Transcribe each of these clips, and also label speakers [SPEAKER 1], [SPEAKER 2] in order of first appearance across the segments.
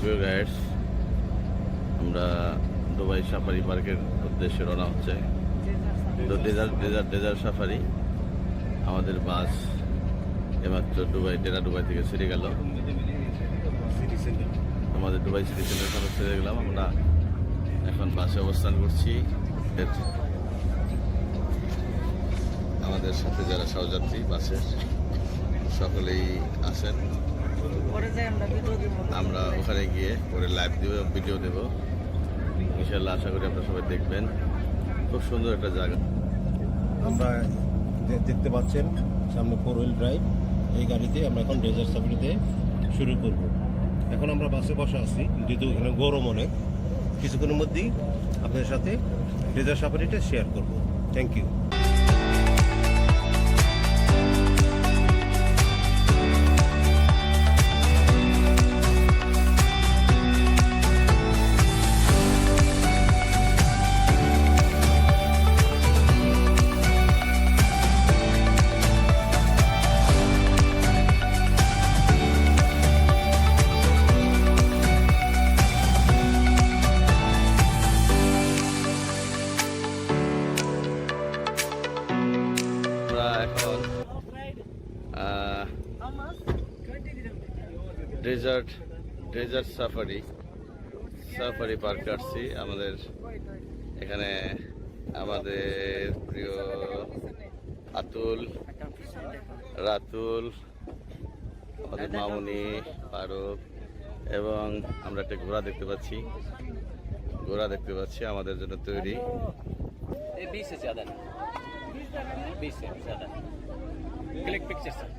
[SPEAKER 1] প্রিয় গাইডস আমরা Dubai safari পার্কের উদ্দেশ্যে রওনা হচ্ছে। তো ডেজার্ট ডেজার্ট ডেজার্ট সাফারি। আমাদের বাস এমাত্র দুবাই ডেরা দুবাই থেকে ছেড়ে গেল। আমাদের দুবাই সিটি সেন্টার সামনে ছেড়ে গেলাম। আমরা এখন বাসে অবস্থান করছি। আমাদের সাথে যারা সহযাত্রী বাসের সকলেই
[SPEAKER 2] যাই আমরা
[SPEAKER 1] ওখানে গিয়ে পরে লাইভ দেবো ভিডিও দেব। ইনশাল্লাহ আশা করি আপনারা সবাই দেখবেন। খুব সুন্দর একটা জায়গা।
[SPEAKER 3] আমরা দেখতে পাচ্ছেন, সামনে ফোর হুইল ড্রাইভ এই গাড়িতে আমরা এখন ডেজার্ট সাফারিতে শুরু করব। এখন আমরা বাসে বসে আছি, যেহেতু এখানে গরম অনেক। কিছুক্ষণের মধ্যেই আপনাদের সাথে ডেজার্ট সাফারিটা শেয়ার করব।
[SPEAKER 1] Thank you desert desert safari safari park আসছি আমাদের এখানে আমাদের প্রিয় আতুল রাতুল আমাদের মামুনি ফারুক এবং আমরা একটা ঘোড়া দেখতে পাচ্ছি ঘোড়া দেখতে পাচ্ছি আমাদের জন্য তৈরি
[SPEAKER 4] ये बीस से ज्यादा नहीं बीस से ज्यादा क्लिक पिक्चर सर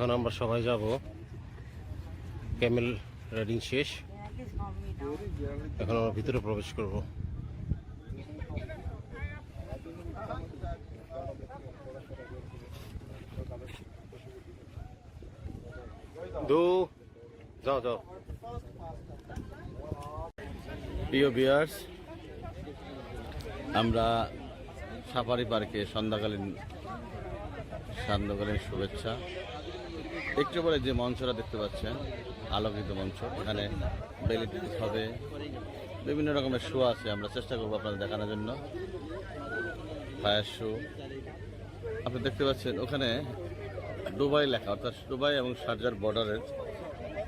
[SPEAKER 3] এখন আমরা সবাই যাব। ক্যামেল রাইডিং শেষ। এখন আমরা ভিতরে প্রবেশ করব। দু, যাও যাও।
[SPEAKER 1] প্রিয় বিয়ার্স আমরা সাফারি পার্কে সন্ধ্যাকালীন সন্ধ্যাকালীন শুভেচ্ছা। একটু পরে যে মঞ্চটা দেখতে পাচ্ছেন, আলোকিত মঞ্চ, এখানে বেলি হবে। বিভিন্ন রকমের শো আছে, আমরা চেষ্টা করব আপনাদের দেখানোর জন্য। ফায়ার শো আপনি দেখতে পাচ্ছেন, ওখানে দুবাই লেখা, অর্থাৎ দুবাই এবং সার্জার বর্ডারের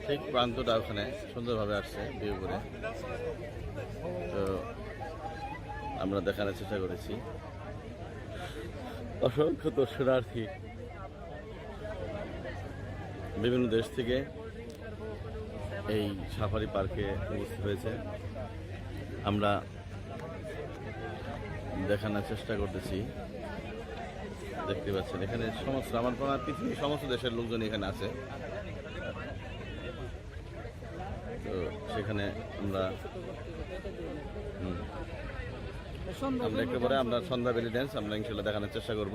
[SPEAKER 1] ঠিক প্রান্তটা ওখানে সুন্দরভাবে আসছে ভিউ করে। তো আমরা দেখানোর চেষ্টা করেছি। অসংখ্য দর্শনার্থী বিভিন্ন দেশ থেকে এই সাফারি পার্কে উপস্থিত হয়েছে। আমরা দেখানোর চেষ্টা করতেছি। দেখতে পাচ্ছেন, এখানে সমস্ত, আমার হয় পৃথিবীর সমস্ত দেশের লোকজন এখানে আছে। তো সেখানে আমরা আমরা একটু পরে আমরা সন্ধ্যা বেলি ড্যান্স আমরা ইনশাল্লাহ দেখানোর চেষ্টা করব।